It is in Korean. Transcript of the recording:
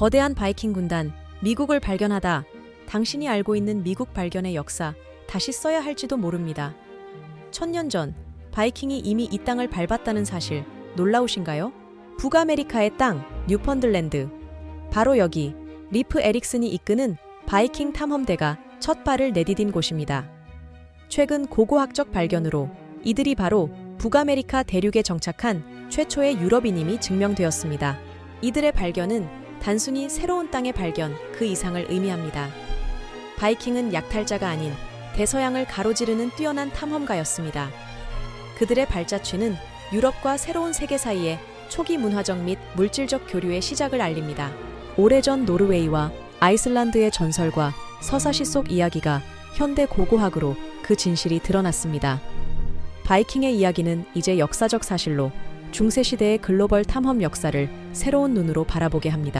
거대한 바이킹 군단, 미국을 발견하다. 당신이 알고 있는 미국 발견의 역사, 다시 써야 할지도 모릅니다. 천년 전, 바이킹이 이미 이 땅을 밟았다는 사실, 놀라우신가요? 북아메리카의 땅, 뉴펀들랜드. 바로 여기, 리프 에릭슨이 이끄는 바이킹 탐험대가 첫 발을 내디딘 곳입니다. 최근 고고학적 발견으로 이들이 바로 북아메리카 대륙에 정착한 최초의 유럽인임이 증명되었습니다. 이들의 발견은 단순히 새로운 땅의 발견 그 이상을 의미합니다. 바이킹은 약탈자가 아닌 대서양을 가로지르는 뛰어난 탐험가였습니다. 그들의 발자취는 유럽과 새로운 세계 사이의 초기 문화적 및 물질적 교류의 시작을 알립니다. 오래전 노르웨이와 아이슬란드의 전설과 서사시 속 이야기가 현대 고고학으로 그 진실이 드러났습니다. 바이킹의 이야기는 이제 역사적 사실로 중세시대의 글로벌 탐험 역사를 새로운 눈으로 바라보게 합니다.